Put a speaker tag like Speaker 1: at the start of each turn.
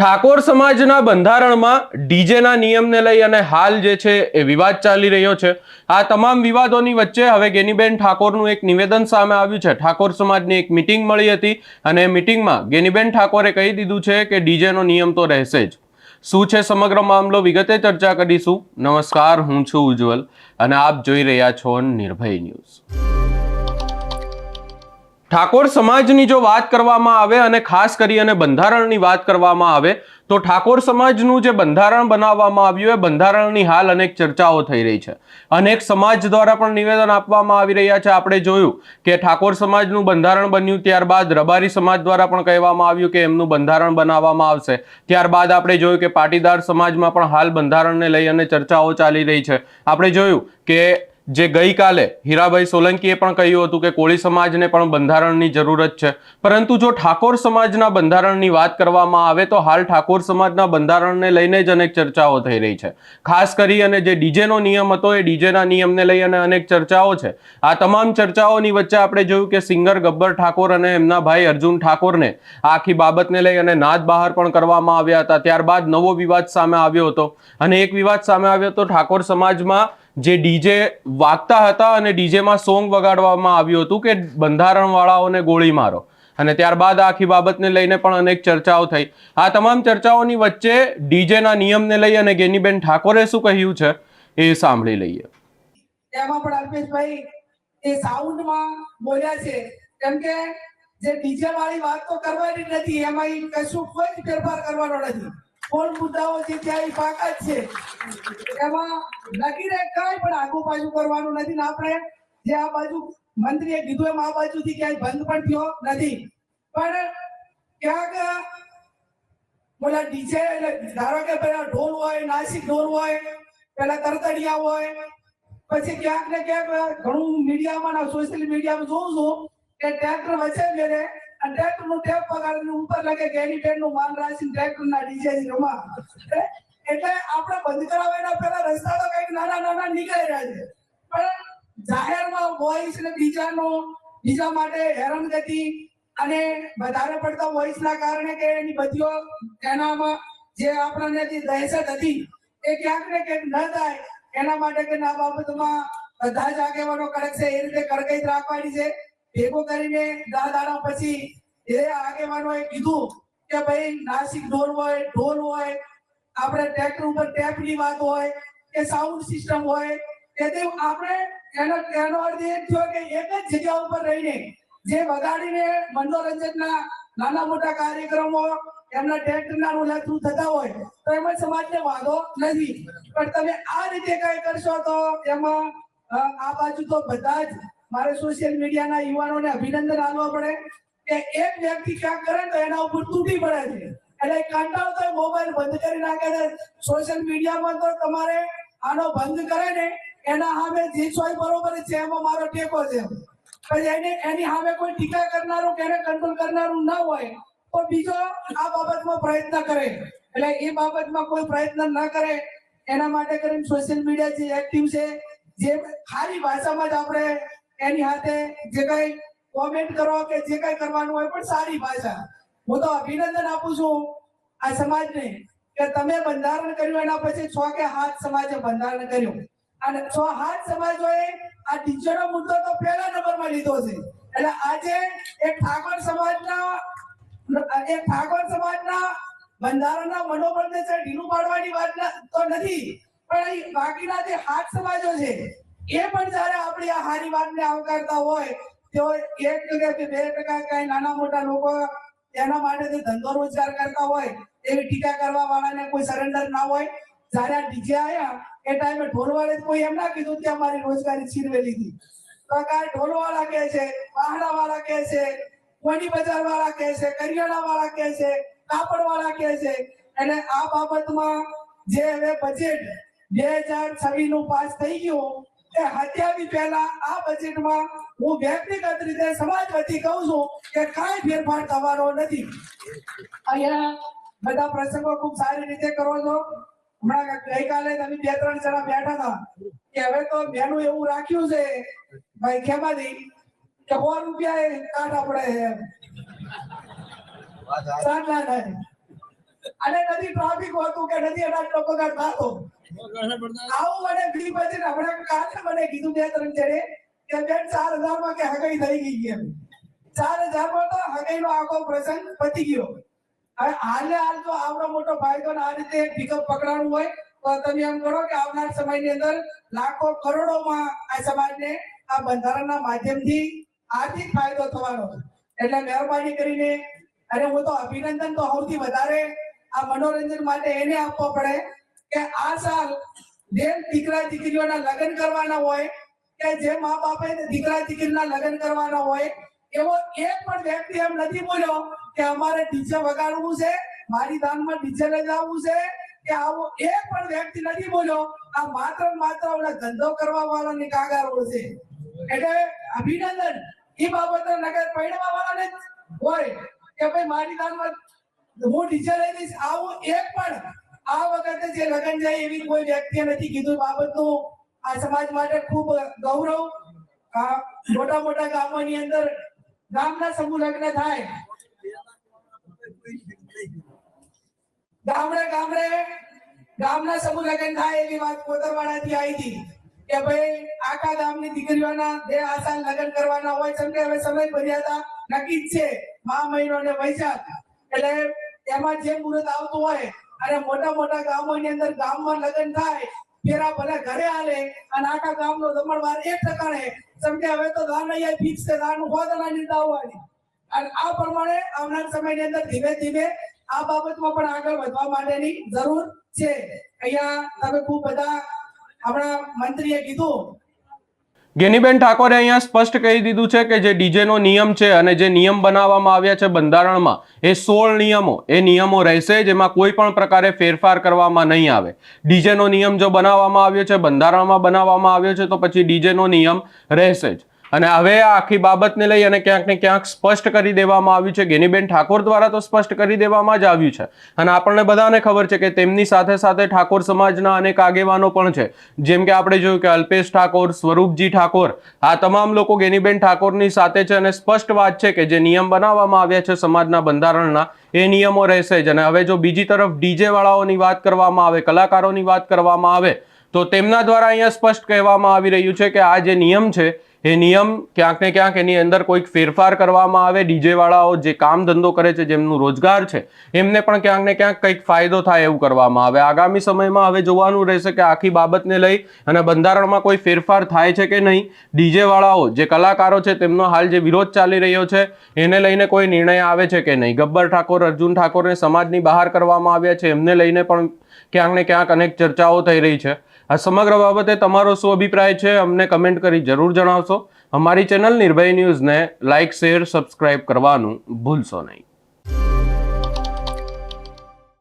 Speaker 1: ઠાકોર સમાજના બંધારણમાં ડીજેના નિયમને લઈ અને હાલ જે છે એ વિવાદ ચાલી રહ્યો છે. આ તમામ વિવાદોની વચ્ચે હવે ગેનીબેન ઠાકોરનું એક નિવેદન સામે આવ્યું છે. ઠાકોર સમાજની એક મિટિંગ મળી હતી અને મિટિંગમાં ગેનીબેન ઠાકોરે કહી દીધું છે કે ડીજેનો નિયમ તો રહેશે જ. શું છે સમગ્ર મામલો? વિગતે ચર્ચા કરીશું. નમસ્કાર, હું છું ઉજ્જવલ અને આપ જોઈ રહ્યા છો નિર્ભય ન્યૂઝ. ઠાકોર સમાજની જો વાત કરવામાં આવે અને ખાસ કરી અને બંધારણની વાત કરવામાં આવે, તો ઠાકોર સમાજનું જે બંધારણ બનાવવામાં આવ્યું એ બંધારણની હાલ અનેક ચર્ચાઓ થઈ રહી છે. અનેક સમાજ દ્વારા પણ નિવેદન આપવામાં આવી રહ્યા છે. આપણે જોયું કે ઠાકોર સમાજનું બંધારણ બન્યું ત્યારબાદ રબારી સમાજ દ્વારા પણ કહેવામાં આવ્યું કે એમનું બંધારણ બનાવવામાં આવશે. ત્યારબાદ આપણે જોયું કે પાટીદાર સમાજમાં પણ હાલ બંધારણને લઈ અને ચર્ચાઓ ચાલી રહી છે. આપણે જોયું કે જે ગઈકાલે હીરાભાઈ સોલંકીએ પણ કહ્યું હતું કે કોળી સમાજને પણ બંધારણની જરૂરત છે. પરંતુ જો ઠાકોર સમાજના બંધારણની વાત કરવામાં આવે તો હાલ ઠાકોર સમાજના બંધારણને લઈને જ અનેક ચર્ચાઓ થઈ રહી છે. ખાસ કરી અને જે ડીજેનો નિયમ હતો એ ડીજેના નિયમને લઈ અને અનેક ચર્ચાઓ છે. આ તમામ ચર્ચાઓની વચ્ચે આપણે જોયું કે સિંગર ગબ્બર ઠાકોર અને એમના ભાઈ અર્જુન ઠાકોરને આખી બાબતને લઈ અને નાદ બહાર પણ કરવામાં આવ્યા હતા. ત્યારબાદ નવો વિવાદ સામે આવ્યો હતો. અને એક વિવાદ સામે આવ્યો હતો ઠાકોર સમાજમાં જે ડીજે વાગતા હતા અને ડીજેમાં સોંગ વગાડવામાં આવ્યું હતું કે બંધારણવાળાઓને ગોળી મારો. અને ત્યારબાદ આખી બાબતને લઈને પણ અનેક ચર્ચાઓ થઈ. આ તમામ ચર્ચાઓની વચ્ચે ડીજેના નિયમને લઈ અને ગેનીબેન ઠાકોરે શું કહ્યું છે એ સાંભળી લઈએ.
Speaker 2: તેમાં પણ અલ્પેશભાઈ, એ સાઉન્ડમાં બોલ્યા છે. કેમ કે જે ડીજે વાળી વાત તો કરવાની નથી, એમાં કશું કોઈ ફેરફાર કરવાનો નથી. કોણ મુદ્દાઓ છે ત્યાં પાકા જ છે. એમાં લગીને કાંઈ પણ આગુ પાછું કરવાનું નથી. ને આપણે જે આ બાજુ મંત્રીએ કીધું એમ આ બાજુથી ક્યાંય બંધ પણ થયો નથી. પણ ક્યાંક બોલા ડીજે ધારો કે પેલા ઢોલ હોય, નાસિક ઢોલ હોય, પેલા તરતડિયા હોય, પછી ક્યાંક ને ક્યાંક ઘણું મીડિયામાં સોશિયલ મીડિયામાં જોઉં છું કે ટ્રેક્ટર વચ્ચે અને ટ્રેક્ટરનું ટેપ પગાડીને ઉપર લાગે કે એની બેનનું માન રાખીને ટ્રેક્ટર ના ડીજે રમા એટલે આપણે બંધ કરાવવા એના પહેલા રસ્તા તો કંઈક નાના નાના નીકળી રહ્યા છે. પણ જાહેરમાં વોઇસ ને બીજાનો, બીજા માટે હેરાનગતિ અને વધારે પડતા વોઇસ ના કારણે કે એની બધીઓ એનામાં જે આપણને જે દહેશત હતી, એ ક્યાંક ને ક્યાંક ન થાય. એના માટે કે આ બાબતમાં બધા જ આગેવાનો કડક છે, એ રીતે કડકાઈ રાખવાની છે. ભેગો કરીને દા દાડા પછી એ આગેવાનોએ કીધું કે ભાઈ, નાસિક ઢોલ હોય ઢોલ હોય, આપણે ટ્રેક્ટર ઉપર ટેપની વાત હોય કે સાઉન્ડ સિસ્ટમ હોય તે આપણે એનો એનો અર્થ એ થયો કે એક જ જગ્યા ઉપર રહીને જે વગાડીને મનોરંજનના નાના મોટા કાર્યક્રમો એમના ટ્રેક્ટરના રૂલા થ્રુ થતા હોય, તો એમાં સમાજને વાંધો નથી. પણ તમે આ રીતે કઈ કરશો તો એમાં આ બાજુ તો બધા જ મારે સોશિયલ મીડિયાના યુવાનોને અભિનંદન આપવા પડે કે એક વ્યક્તિ ક્યાં કરે તો એના ઉપર તૂટી પડે છે. એટલે કંટાળ તો મોબાઈલ બંધ કરી નાખે છે. સોશિયલ મીડિયામાં તો તમારે આનો બંધ કરે ને, એના સામે જે સોય બરોબર છે, એમાં મારો ટેકો છે. પછી એને, એની સામે કોઈ ટીકા કરનારું, કે એને કંટ્રોલ કરનારું ના હોય, તો બીજો આ બાબતમાં પ્રયત્ન કરે. એટલે એ બાબતમાં કોઈ પ્રયત્ન ન કરે. એના માટે કરીને સોશિયલ મીડિયા જે એક્ટિવ છે, જે ખાલી ભાષામાં જ આપણે એની હાથે જે કઈ કોમેન્ટ કરો કે જે કઈ કરવાનું હોય પણ સારી ભાષા. હું તો અભિનંદન આપું છું આ સમાજને કે તમે બંધારણ કર્યું એના પછી છ કે હાથ સમાજે બંધારણ કર્યું. અને છ હાથ સમાજોએ આ ટીચરનો મુદ્દો તો પહેલા નંબરમાં લીધો છે. એટલે આજે એક ઠાકોર સમાજના, એક ઠાકોર સમાજના બંધારણના મનોબળને છે ઢીલું પાડવાની વાત તો નથી. પણ બાકીના જે હાથ સમાજો છે એ પણ જ્યારે આપણી આ હારી વાતને આવકારતા હોય, તેઓ એક ટકા કે બે ટકા કઈ નાના મોટા લોકો એના માટે જે ધંધો રોજગાર કરતા હોય, એવી ટીકા કરવા વાળાને કોઈ સરેન્ડર ના હોય, જ્યારે આ ડીજે આવ્યા એ ટાઈમે ઢોલવાળે કોઈ એમ ના કીધું કે અમારી રોજગારી છીનવેલી હતી. તો કાંઈ ઢોલવાળા કહે છે વાહડા વાળા કહે છે કોની બજાર વાળા કહે છે કરિયાણા વાળા કહે છે કાપડ વાળા કહે છે. એટલે આ બાબતમાં જે હવે બજેટ બે હજાર છવ્વીસનું પાસ થઈ ગયું એ હત્યાવી પહેલા આ બજેટમાં હું વ્યક્તિગત રીતે સમાજ વતી કહું છું કે કાંઈ ફેરફાર થવાનો નથી. અહીંયા બધા પ્રસંગો ખૂબ સારી રીતે કરો છો. હમણાં ગઈકાલે તમે બે ત્રણ જણા બેઠા હતા. કે હવે તો મેનું એવું રાખ્યું છે ભાઈ ખેમાજી કે સો રૂપિયા એ કાઢા પડે છે અને નથી ટ્રાફિક હોતું કે નથી અનાજ લોકો થતો આવું મને બી પછી હમણાં કાલે મને કીધું બે ત્રણ જણે કે બેન ચાર હજારમાં કે હગાઈ થઈ ગઈ એમ. ચાર હજારમાં તો હગાઈ નો આખો પ્રસંગ પતી ગયો. હવે હાલે હાલ તો આવડો મોટો ફાયદો આ રીતે પિકઅપ પકડાણું હોય, તો તમે એમ કરો કે આવનાર સમયની અંદર લાખો કરોડોમાં આ સમાજને આ બંધારણના માધ્યમથી આર્થિક ફાયદો થવાનો એટલે મહેરબાની કરીને, અને હું તો અભિનંદન તો સૌથી વધારે આ મનોરંજન માટે એને આપવો પડે. કે આ સાલ જેમ દીકરા દીકરીઓના લગ્ન કરવાના હોય, કે જે મા બાપે દીકરા દીકરીના લગ્ન કરવાના હોય, એવો એક પણ વ્યક્તિ એમ નથી બોલ્યો કે અમારે ડીજે વગાડવું છે, મારી દાનમાં ડીજે લઈ જવું છે, કે આવો એક પણ વ્યક્તિ નથી બોલ્યો. આ માત્ર માત્ર ઓલા ધંધો કરવા વાળાની કાગારો છે. એટલે અભિનંદન. એ બાબતે નગર પૈણવા વાળાને હોય કે ભાઈ મારી દાનમાં હું ડીજે લઈ દઈશ આવું એક પણ આ વખતે જે લગન જાય એવી કોઈ વ્યક્તિએ નથી કીધું. બાબતનું આ સમાજ માટે ખૂબ ગૌરવ. મોટા મોટા ગામોની અંદર ગામના સમૂહ લગ્ન થાય. ગામડે ગામડે ગામના સમૂહ લગ્ન થાય એવી વાત કોતરવાડાથી આવી હતી કે ભાઈ, આખા ગામની દીકરીઓના બે આશા લગ્ન કરવાના હોય છે કે હવે સમય મર્યાદા નક્કી જ છે, મા મહિનો અને વૈશાખ. એટલે એમાં જે મુહૂર્ત આવતું હોય અને મોટા મોટા ગામોની અંદર ગામમાં લગ્ન થાય ફેરા ભલે ઘરે આલે અને આખા ગામનો જમણવાર એક ઠકાણે જેમ કે હવે તો ધાન અહીંયા ફિક્સ છે, દાન હોદના નીંદા હોવાની. અને આ પ્રમાણે આવનાર સમયની અંદર ધીમે ધીમે આ બાબતમાં પણ આગળ વધવા માટેની જરૂર છે. અહીંયા તમે ખૂબ બધા આપણા મંત્રીએ કીધું
Speaker 1: ગેનીબેન ઠાકોરે અહીંયા સ્પષ્ટ કહી દીધું છે કે જે ડીજેનો નિયમ છે અને જે નિયમ બનાવવામાં આવ્યા છે બંધારણમાં, એ સોળ નિયમો, એ નિયમો રહેશે જેમાં કોઈ પણ પ્રકારે ફેરફાર કરવામાં નહીં આવે. ડીજેનો નિયમ જો બનાવવામાં આવ્યો છે, બંધારણમાં બનાવવામાં આવ્યો છે, તો પછી ડીજેનો નિયમ રહેશે જ. અને હવે આ આખી બાબતને લઈ અને ક્યાંક ને ક્યાંક સ્પષ્ટ કરી દેવામાં આવ્યું છે. ગેનીબેન ઠાકોર દ્વારા તો સ્પષ્ટ કરી દેવામાં જ આવ્યું છે. અને આપણને બધાને ખબર છે કે તેમની સાથે સાથે ઠાકોર સમાજના અનેક આગેવાનો પણ છે. જેમ કે આપણે જોયું કે અલ્પેશ ઠાકોર, સ્વરૂપજી ઠાકોર, આ તમામ લોકો ગેનીબેન ઠાકોરની સાથે છે અને સ્પષ્ટ વાત છે કે જે નિયમ બનાવવામાં આવ્યા છે સમાજના બંધારણના, એ નિયમો રહેશે જ. અને હવે જો બીજી તરફ ડીજે વાળાઓની વાત કરવામાં આવે, કલાકારોની વાત કરવામાં આવે, તો તેમના દ્વારા અહીંયા સ્પષ્ટ કહેવામાં આવી રહ્યું છે કે આ જે નિયમ છે એ નિયમ ક્યાંક ને ક્યાંક એની અંદર કોઈક ફેરફાર કરવામાં આવે. ડીજે વાળાઓ જે કામ ધંધો કરે છે, જેમનું રોજગાર છે, એમને પણ ક્યાંક ને ક્યાંક કંઈક ફાયદો થાય એવું કરવામાં આવે. આગામી સમયમાં હવે જોવાનું રહેશે કે આખી બાબતને લઈ અને બંધારણમાં કોઈ ફેરફાર થાય છે કે નહીં. ડીજે વાળાઓ જે કલાકારો છે, તેમનો હાલ જે વિરોધ ચાલી રહ્યો છે, એને લઈને કોઈ નિર્ણય આવે છે કે નહીં? ગબ્બર ઠાકોર, અર્જુન ઠાકોરને સમાજની બહાર કરવામાં આવ્યા છે, એમને લઈને પણ ક્યાંક ને ક્યાંક અનેક ચર્ચાઓ થઈ રહી છે. આ સમગ્ર બાબતે તમારો શું અભિપ્રાય છે અમને કમેન્ટ કરી જરૂર જણાવશો. અમારી ચેનલ નિર્ભય ન્યૂઝને લાઇક શેર, સબસ્ક્રાઇબ કરવાનું ભૂલશો નહીં.